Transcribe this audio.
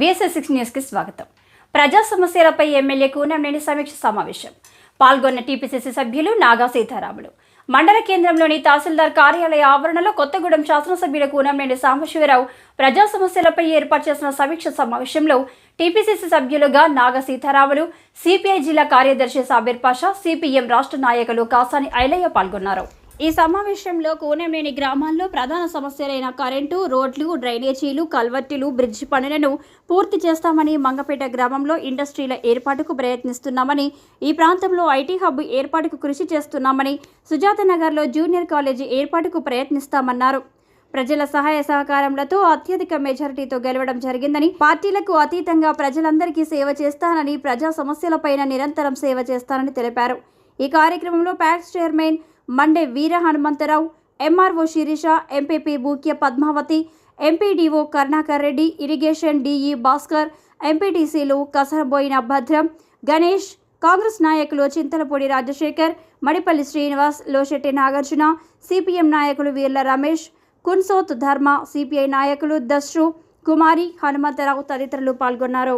VSS six న్యూస్కి స్వాగతం. ప్రజా సమస్యలపై ఎమ్మెల్యే కూనంనేని సమీక్ష సమావేశం. పాల్గొన్న టీపీసీసీ సభ్యులు నాగా సీతారాములు. మండల కేంద్రంలోని తహసీల్దార్ కార్యాలయ ఆవరణలో కొత్తగూడెం శాసనసభ్యులు కూనంనేని సాంబశివరావు ప్రజా సమస్యలపై ఏర్పాటు చేసిన సమీక్ష సమావేశంలో టీపీసీసీ సభ్యులుగా నాగ సీతారాములు సిపిఐ జిల్లా కార్యదర్శి సాబిర్ పాషా సిపిఎం రాష్ట్ర నాయకులు కాసాని ఐలయ్య పాల్గొన్నారు. ఈ సమావేశంలో కూనంనేని గ్రామాల్లో ప్రధాన సమస్యలైన కరెంటు రోడ్లు డ్రైనేజీలు కల్వర్టులు బ్రిడ్జ్ పనులను పూర్తి చేస్తామని మంగపేట గ్రామంలో ఇండస్ట్రీల ఏర్పాటుకు ప్రయత్నిస్తున్నామని ఈ ప్రాంతంలో ఐటీ హబ్ ఏర్పాటుకు కృషి చేస్తున్నామని సుజాత నగర్లో జూనియర్ కాలేజీ ఏర్పాటుకు ప్రయత్నిస్తామన్నారు. ప్రజల సహాయ సహకారములతో అత్యధిక మెజారిటీతో గెలవడం జరిగిందని పార్టీలకు అతీతంగా ప్రజలందరికీ సేవ చేస్తానని ప్రజా సమస్యలపైన నిరంతరం సేవ చేస్తానని తెలిపారు. ఈ కార్యక్రమంలో PACS chairman Mande Veera Hanumantharao MRO Sirisha MPP Bukya Padmavathi MPDO Karunakar Reddy irrigation DE Bhaskar ఎంపీటీసీలు కసరబోయిన భద్రం గణేష్ కాంగ్రెస్ నాయకులు చింతలపూడి రాజశేఖర్ మడిపల్లి శ్రీనివాస్ లోశెట్టి నాగార్జున సిపిఎం నాయకులు వీర్ల రమేష్ కున్సోత్ ధర్మ సిపిఐ నాయకులు దశ్రు కుమారి హనుమంతరావు తదితరులు పాల్గొన్నారు.